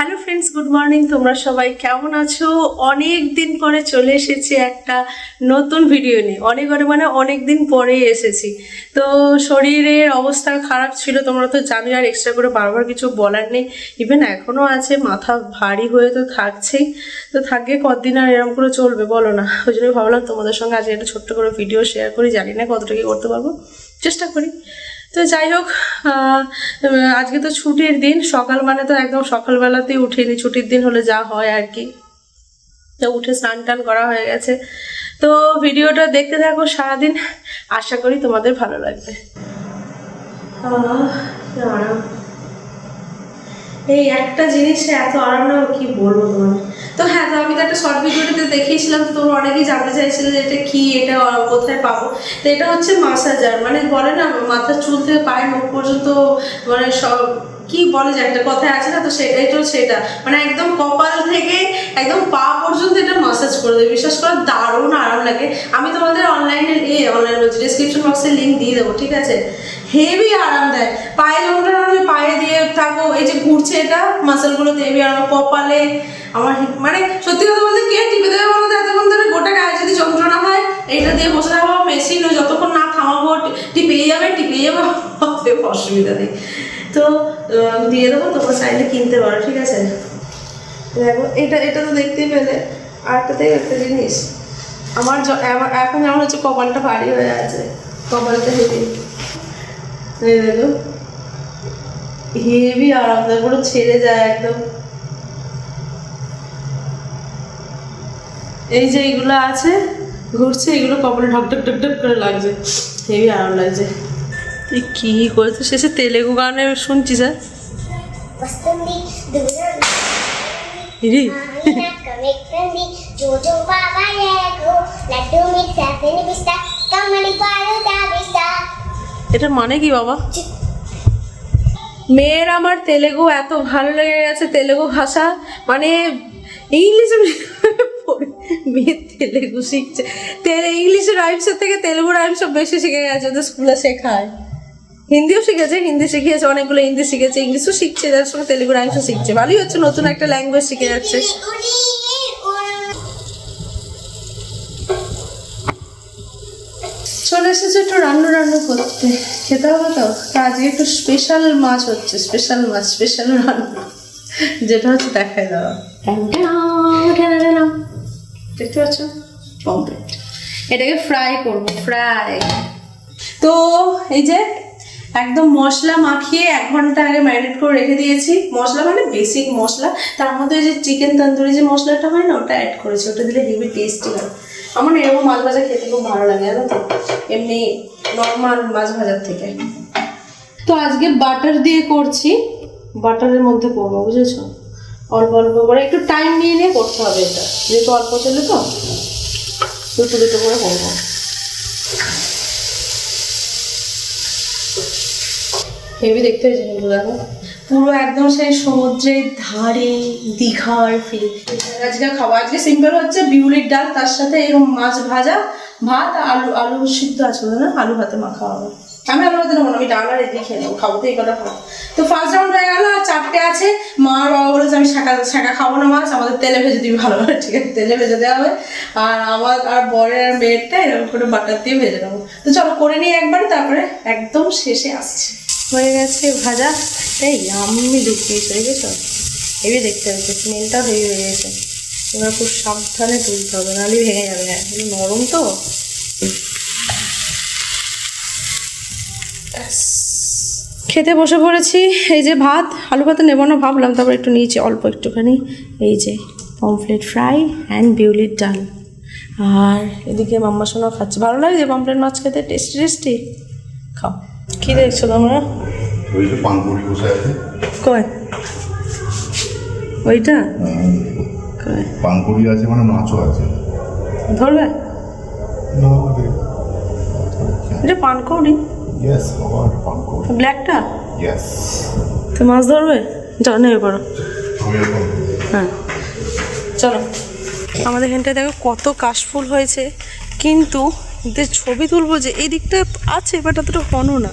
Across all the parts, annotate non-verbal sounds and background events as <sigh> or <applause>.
Hello friends good morning তোমরা সবাই কেমন আছো? অনেক দিন পরে চলে এসেছি একটা নতুন ভিডিও নিয়ে। অনেক অনেক মানে অনেক দিন পরেই এসেছি। তো শরীরের অবস্থা খারাপ ছিল, তোমরা তো জানোই, আর এক্সট্রা করে বারবার কিছু বলার নেই। ইভেন এখনও আছে, মাথা ভারী হয়ে তো থাকছেই। তো থাকে কতদিন আর এরকম করে চলবে বলো না। ওই জন্য ভাবলাম তোমাদের সঙ্গে আজকে একটা ছোট্ট করে ভিডিও শেয়ার করি। জানি না কতটা কি করতে পারব। চেষ্টা করি। তো যাই হোক আজকে তো ছুটির দিন, সকাল মানে তো একদম সকালবেলাতেই উঠিনি, ছুটির দিন হলে যা হয় আর কি। তো উঠে স্নান টান করা হয়ে গেছে। তো ভিডিওটা দেখতে থাকো সারাদিন, আশা করি তোমাদের ভালো লাগবে। এই একটা জিনিসে এত আরাম কি বলব তোমার তো হ্যাঁ তো আমি তো একটা শর্ট ভিডিওতে দেখিয়েছিলাম, তো তোমরা অনেকেই জানতে চাইছিলে যে এটা কি, এটা কোথায় পাবো? তো এটা হচ্ছে মাসাজার মানে বলে না, মাথার চুল থেকে পায়ের মুখ পর্যন্ত মানে সব, কি বলে যে একটা কথায় আছে না, তো সেটাই তো সেটা। মানে একদম কপাল থেকে একদম পা পর্যন্ত এটা মাসাজ করে দেবে। বিশ্বাস করো, দারুণ আরাম লাগে। আমি তোমাদের অনলাইনে এ অনলাইন বলছি ডিসক্রিপশন বক্সে লিঙ্ক দিয়ে দেবো, ঠিক আছে? হেভি আরাম দেয়। পায়ে যন্ত্রণা পায়ে দিয়ে থাকো এই যে ঘুরছে এটা মাসেলগুলোতে হেভি আরাম, কপালে আমার মানে সত্যি কথা বলতে কে টিপে দেবে বলো তো? এতক্ষণ ধরে গোটা গায়ে যদি যন্ত্রণা হয়, এইটা দিয়ে বসে থাকব মেশিন যতক্ষণ না থামাবো টিপেই যাবে টিপেই যাবে অসুবিধা নেই। তো দিয়ে দেবো, তোমরা চাইলে কিনতে পারো, ঠিক আছে? দেখো, এটা এটা তো দেখতেই পেলে। আরেকটাতে একটা জিনিস। আমার এখন যেমন হচ্ছে কপালটা ভারী হয়ে আছে। কপালটা এই দেখো, হেভি আরাম দেয় পুরো ছেড়ে যায় একদম। এই যে এইগুলো আছে ঘুরছে এগুলো কপালে ঢক ঢক ঢক ঢক করে লাগছে। হেভি আরাম লাগছে। তুই কী করেছিস শেষে তেলেগু গানে শুনছি স্যার। এটা মানে কি বাবা? মেয়ের আমার তেলেগু এত ভালো লেগে গেছে তেলেগু ভাষা। মানে ইংলিশ মেয়ে তেলেগু শিখছে। তেলে ইংলিশের রাইমসের থেকে তেলেগু রাইমস বেশি শিখে গেছে, ওদের স্কুলে শেখায়। হিন্দিও শিখেছে, হিন্দি শিখিয়েছে, অনেকগুলো হিন্দি শিখেছে ইংলিশও শিখছে, যার সঙ্গে তেলেগু রাইমসও শিখছে। ভালোই হচ্ছে, নতুন একটা ল্যাঙ্গুয়েজ শিখে যাচ্ছে। চলে এসেছে একটু রান্না রান্না করতে। খেতে হবে তো? তা আজকে একটু স্পেশাল মাছ হচ্ছে স্পেশাল মাছ স্পেশাল রান্না। যেটা হচ্ছে দেখাই দেওয়া দেখতে পাচ্ছ? পম্পলেট এটাকে ফ্রাই করব ফ্রাই তো এই যে একদম মশলা মাখিয়ে এক ঘণ্টা আগে ম্যারিনেট করে রেখে দিয়েছি। মশলা মানে বেসিক মশলা। তার মধ্যে যে চিকেন তন্দুরি যে মশলাটা হয় না, ওটা অ্যাড করেছি। ওটা দিলে হেভি টেস্টি হয়। আমার এরকম মাছ ভাজা খেতে খুব ভালো লাগে, জানো তো? এমনি নর্মাল মাছ ভাজার থেকে। তো আজকে বাটার দিয়ে করছি। বাটারের মধ্যে করব, বুঝেছ? অল্প অল্প করে একটু টাইম নিয়ে নিয়ে করতে হবে এটা। যেহেতু অল্প চলে তো। দুটো দুটো করে করব। হেভি দেখতে হয়েছে কিন্তু দেখো। পুরো একদম সেই সমুদ্রের ধারে দীঘার ফিল আজকে খাব। আজকে সিম্পল হচ্ছে বিউলির ডাল তার সাথে এরকম মাছ ভাজা ভাত আর আলু আলু সিদ্ধ আছে না? আলু ভাতে মাখা হবে। আমি নেব না, আমি ডাল আর এদিকে খেয়ে নেব, খাব তো এই কটা খাব। তো ফার্স্ট রাউন্ড হয়ে গেল, আর চারটে আছে। মা বাবা বলেছে, আমি শাঁকা শাঁকা খাব না মাছ, আমাদের তেলে ভেজে দিবি ভালো করে, ঠিক আছে, তেলে ভেজে দেওয়া হবে। আর আমার আর বরের আর মেয়েরটা এরকম করে বাটার দিয়ে ভেজে নেব। তো চলো করে নিই একবার, তারপরে একদম শেষে আসছে। হয়ে গেছে ভাজা, এই আমি দু পিস হয়ে গেছো হেভি দেখতে হয়েছে, স্মেলটাও হেভি হয়ে গেছে। এবার খুব সাবধানে তুলতে হবে, নাহলে ভেঙে যাবে হ্যাঁ নরম তো। খেতে বসে পড়েছি এই যে ভাত আলু ভাতে নেব না ভাবলাম তারপর একটু নিয়েছি অল্প একটুখানি এই যে পমফ্লেট ফ্রাই অ্যান্ড বিউলির ডাল। আর এদিকে মাম্মা সোনা খাচ্ছে ভালো লাগে যে পমফ্লেট মাছ খেতে টেস্টি টেস্টি? খাও। কী দেখছ তোমরা? কয়? ওইটা? কয়? পানপুরি আছে মানে মাছও আছে। ধরবে? এটা পানকৌড়ি ইয়েস বাবা ব্ল্যাকটা ইয়েস তো মাছ ধরবে? চলো নেমে পড়ো। হ্যাঁ। চলো। আমাদের এখানটায় দেখো কত কাশফুল হয়েছে। কিন্তু এদের ছবি তুলবো যে এই দিকটা আছে বাট অতটা ঘন না।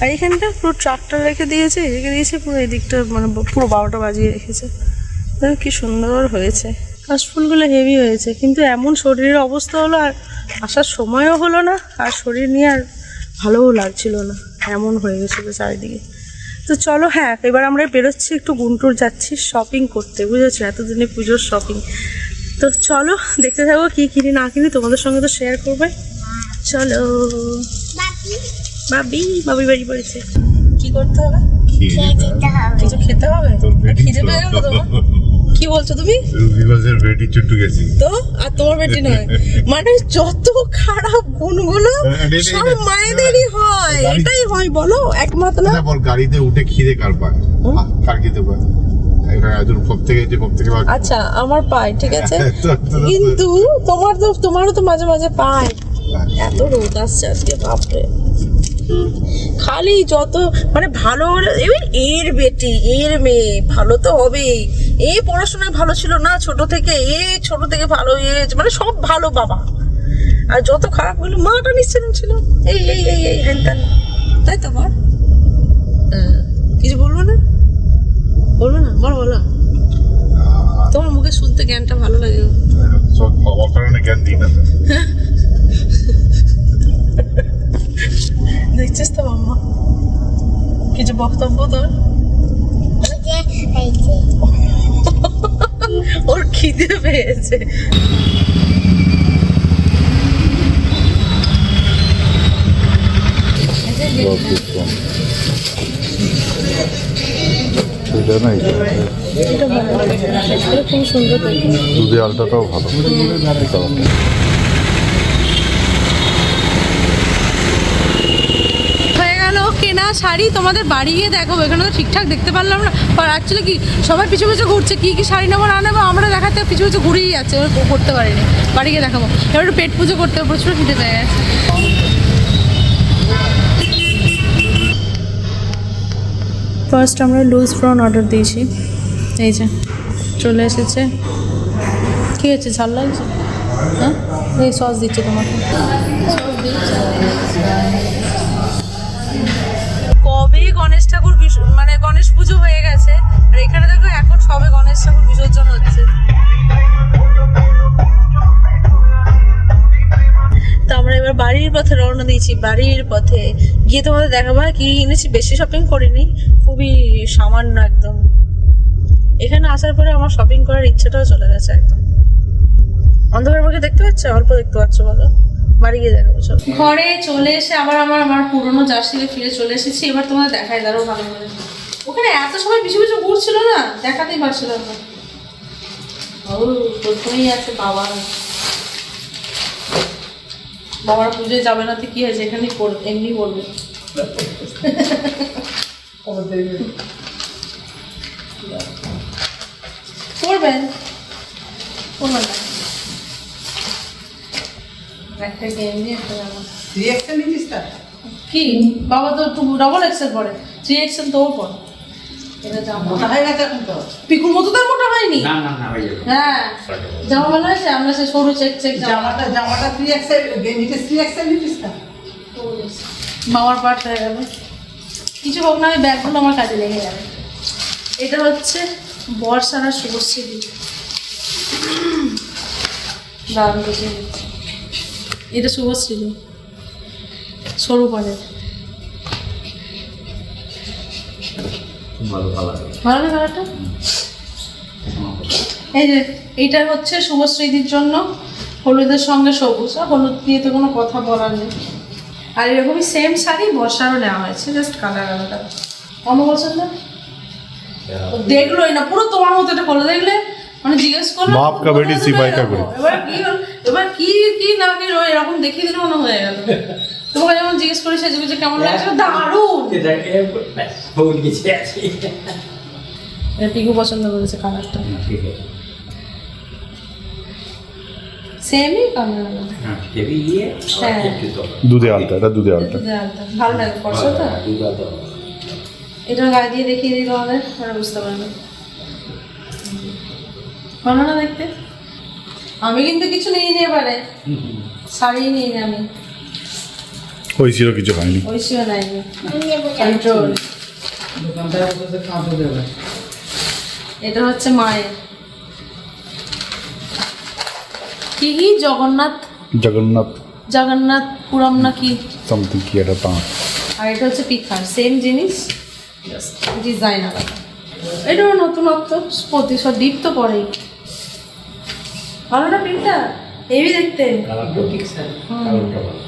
আর এখানটা পুরো ট্রাকটার রেখে দিয়েছে রেখে দিয়েছে পুরো এই দিকটা মানে পুরো বারোটা বাজিয়ে রেখেছে। দেখো কি সুন্দর হয়েছে। কাশফুলগুলো হেভি হয়েছে কিন্তু এমন শরীরের অবস্থা হলো আর আসার সময়ও হলো না আর শরীর নিয়ে আর ভালোও লাগছিল না এমন হয়ে গেছিল চারিদিকে। তো চলো হ্যাঁ এবার আমরা বেরোচ্ছি একটু গুন্টুর যাচ্ছি শপিং করতে বুঝেছ? এতদিনে পুজোর শপিং তো চলো দেখতে থাকো কী কিনি না কিনি তোমাদের সঙ্গে তো শেয়ার করবে। চলো। বাবি বাবি বাড়ি পড়েছে। কী করতে হবে? কিছু খেতে হবে? তোর বেটি খিদে পেয়ে গেল তোমার কি বলছো তুমি? রবিবাসের বেটি চুট্টু গেছি। তো? আর তোমার বেটি নয়। মানে যত খারাপ গুণগুলো সব মায়েদেরই হয়। এটাই হয় বলো। একমাত্র না আচ্ছা গাড়িতে উঠে খিদে কার পায়? কার পায়। আচ্ছা আমার পায় ঠিক আছে? <laughs> কিন্তু তোমার তো তোমারও তো মাঝে মাঝে পায়। এত রোদ আসছে আজকে বাপরে। খালি যত মানে ভালো এবার এর বেটি এর মেয়ে ভালো তো হবেই। এ পড়াশোনায় ভালো ছিল না ছোট থেকে এ ছোট থেকে ভালো এ মানে সব ভালো বাবা। আর যত খারাপ হলো মাটা নিশ্চিন্ত ছিল। এই এই এই এই হ্যান ত্যান। তাই তো বল? হ্যাঁ। কিছু বলব না? বলব না? বল বলো তোমার মুখে শুনতে জ্ঞানটা ভালো লাগে। জ্ঞান দিই না। <laughs> দেখছিস তো মাম্মা কিছু বক্তব্য তোর ওর খিদে পেয়েছে সেটা খুব সুন্দর দুধে আলটাটাও ভালো হয়ে গেল কেনা শাড়ি তোমাদের বাড়ি গিয়ে দেখো এখানে তো ঠিকঠাক দেখতে পারলাম না। আর অ্যাকচুয়ালি কি, সবাই পিছু পিছু ঘুরছে, কী কী শাড়ি নেব, না নেব, আমরা দেখাতে পিছু পিছু ঘুরেই যাচ্ছে করতে পারিনি। বাড়ি গিয়ে দেখাবো। এবার একটু পেট পুজো করতে প্রচুর খিদে পেয়ে গেছে। ফার্স্ট আমরা লুজ ফ্রন অর্ডার দিয়েছি। এই যে, চলে এসেছে। কী হয়েছে, ঝাল লাগছে? হ্যাঁ? এই সস দিচ্ছে তোমাকে। সস দিচ্ছে গণেশ পুজো হয়ে গেছে। আর এখানে দেখো এখন সবে গণেশ ঠাকুর বিসর্জন হচ্ছে। তো আমরা এবার বাড়ির পথে রওনা দিয়েছি, বাড়ির পথে। গিয়ে তোমাদের দেখাবো কি এনেছি, বেশি শপিং করিনি, খুবই সামান্য একদম। এখানে আসার পরে আমার শপিং করার ইচ্ছাটাও চলে গেছে একদম। অন্ধকার মুখে দেখতে পাচ্ছ? অল্প দেখতে পাচ্ছ, বলো। বাড়ি গিয়ে দেখাবো, চলো। ঘরে চলে এসে আবার আমার আমার পুরোনো জার্সিতে ফিরে চলে এসেছি। এবার তোমাদের দেখাই দাঁড়ো ভালো করে। ওখানে এত সময় পিছু পিছু ঘুরছিল না দেখাতেই পারছিলাম না। ও প্রথমেই আছে বাবা। বাবার পুজোয় যাবে না তো কি হয়েছে? পড়বে এমনি পড়বে। পড়বেন? পড়বেন না। একটা গেম নিয়ে একটা। রিয়াকশন নিতিস কি? বাবা তো একটু ডবল এক্সেল পরে থ্রি এক্সেল তো জামা মোটা হয়ে গেছে এখন তো। পিকুর মতো তো মোটা হয়নি? না না না হয়ে যাবে। হ্যাঁ। জামা ভালো হয়েছে? আমরা সে সরু চেক চেক জামাটা জামাটা থ্রি এক্সেল গেঞ্জিটা থ্রি এক্সেল নিতিস মামার হয়ে কিছু হোক না ওই ব্যাগগুলো আমার কাজে লেগে যাবে। এটা হচ্ছে বর্ষার আর শুভশ্রী দারুণ এটা শুভশ্রী সরু পাড়ের। ভালো ভালো লাগে ভালো না কালারটা এই যে এইটা হচ্ছে শুভশ্রীদির জন্য। হলুদের সঙ্গে সবুজ। আর হলুদ দিয়ে তো কোনো কথা বলার নেই। আর এরকমই সেম শাড়ি বর্ষারও নেওয়া হয়েছে জাস্ট কালার আলাদা। অন্য পছন্দ দেখলোই না পুরো তোমার মতো এটা খোলা দেখলে মানে জিজ্ঞেস করল বাপ কা বেটি সিপাহি কা গুরু। এবার কি এবার কি কি না কি এরকম দেখিয়ে দিলে মনে হয়ে গেল। তোমাকে যেমন জিজ্ঞেস করি সেজে গুজে কেমন লাগছে? দারুণ! পিকু পছন্দ করেছে কালারটা সেমই কালার হ্যাঁ হেভি ইয়ে হ্যাঁ। দুধে আলটা এটা দুধে আলটা ভালো লাগে পড়ছো তো এটা গায়ে দিয়ে দেখিয়ে দিই তোমাদের ওরা বুঝতে পারবে। ভালো না দেখতে? আমি কিন্তু কিছু নিয়ে নিয়ে পারে শাড়ি নিয়ে আমি। ঐশীরও কিছু হয়নি। ঐশীও নাই কন্ট্রোল এটা হচ্ছে মায়ের। কি কি? জগন্নাথ? জগন্নাথ। জগন্নাথ পুরম নাকি সামথিং কি এটা? পাঁচ। আর এটা হচ্ছে পিখার সেম জিনিস ডিজাইন আলাদা। এটাও নতুনত্ব প্রতি সব তো পরেই। ভালো না প্রিন্টটা হেভি দেখতে। কালারটা ঠিক স্যার কালারটা ভালো।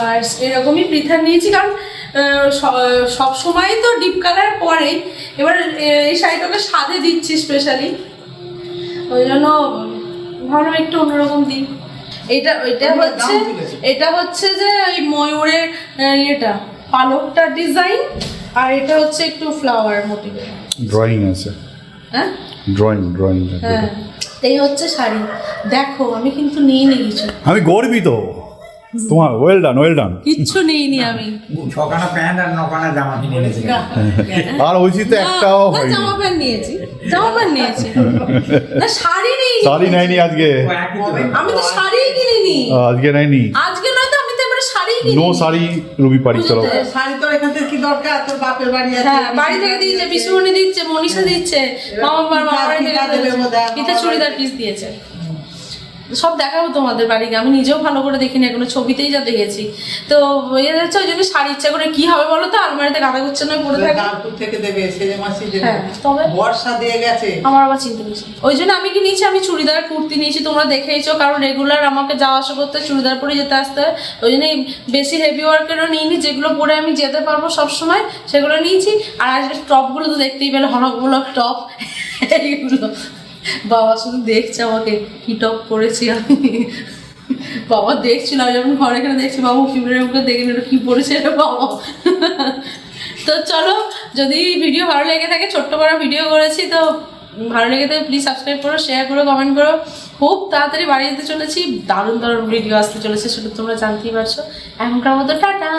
আর এরকমই পৃথা নিয়েছি কারণ স- সব সময় তো ডিপ কালার পরে। এবার এই শাড়িটাকে সাদে দিচ্ছি স্পেশালি ওই জন্য ভালো একটু অন্যরকম দিই। এটা এটা হচ্ছে এটা হচ্ছে যে ওই ময়ূরের ইয়েটা পালকটা ডিজাইন আর এটা হচ্ছে একটু ফ্লাওয়ার মোটিভের ড্রয়িং আছে। হ্যাঁ? ড্রয়িং ড্রয়িং হ্যাঁ এই হচ্ছে শাড়ি। দেখো আমি কিন্তু নিইনি কিছু আমি গর্বিত। তোমার ওয়েল ডান ওয়েল ডান কিচ্ছু নিইনি আমি। ছখানা প্যান্ট আর নখানা জামা কিনে এনেছে। আর তো একটাও না, হয়নি। জামা প্যান্ট নিয়েছি জামা প্যান্ট নিয়েছি। না শাড়ি নেই শাড়ি নেয়নি আজকে। আমি তো শাড়িই কিনিনি। আজকে নেয়নি। আজকে নয় তো আমি তো এবারে শাড়িই কিনি নো শাড়ি রুবি পারি চলো। শাড়ি তোর এখান থেকে কি দরকার? তোর বাপের বাড়ি আছে হ্যাঁ বাড়ি থেকে দিয়েছে পিসুমণি দিচ্ছে মনীষা দিচ্ছে মামা মামা। পিতা চুড়িদার পিস দিয়েছে। সব দেখাবো তোমাদের বাড়িকে আমি নিজেও ভালো করে দেখিনি এখনও ছবিতেই যা দেখেছি। তো ইয়ে যাচ্ছে ওই জন্য শাড়ি ইচ্ছা করে কি হবে বলো তো? আলমারিতে গাদা গুচ্ছে নয় পড়ে থাকে। গানপুর থেকে দেবে সেজে মাসি হ্যাঁ, তবে? বর্ষা দিয়ে গেছে। আমার আবার চিন্তা নেই। ওই জন্য আমি কি নিয়েছি? আমি চুড়িদার কুর্তি নিয়েছি তোমরা দেখেইছো কারণ রেগুলার আমাকে যাওয়া আসা করতে চুড়িদার পরে যেতে আসতে হয়। ওই জন্য বেশি হেভি ওয়ার্কেরও নিইনি যেগুলো পরে আমি যেতে পারব সব সময় সেগুলো নিয়েছি। আর আজকে টপগুলো তো দেখতেই পেলে হনকগুলো টপ এইগুলো। বাবা শুধু দেখছে আমাকে কি টপ পরেছি আমি। বাবা দেখছিল আমি যখন ঘরে এখানে দেখছি বাবা ফিমের মুখে দেখে নিল, কি পড়েছে বাবা। তো চলো, যদি ভিডিও ভালো লেগে থাকে, ছোট্ট বড় ভিডিও করেছি, তো ভালো লেগে থাকে প্লিজ সাবস্ক্রাইব করো শেয়ার করো কমেন্ট করো। খুব তাড়াতাড়ি বাড়ি যেতে চলেছি, দারুণ দারুণ ভিডিও আসতে চলেছে, সেটা তোমরা জানতেই পারছ। এখনকার মতো টাটা।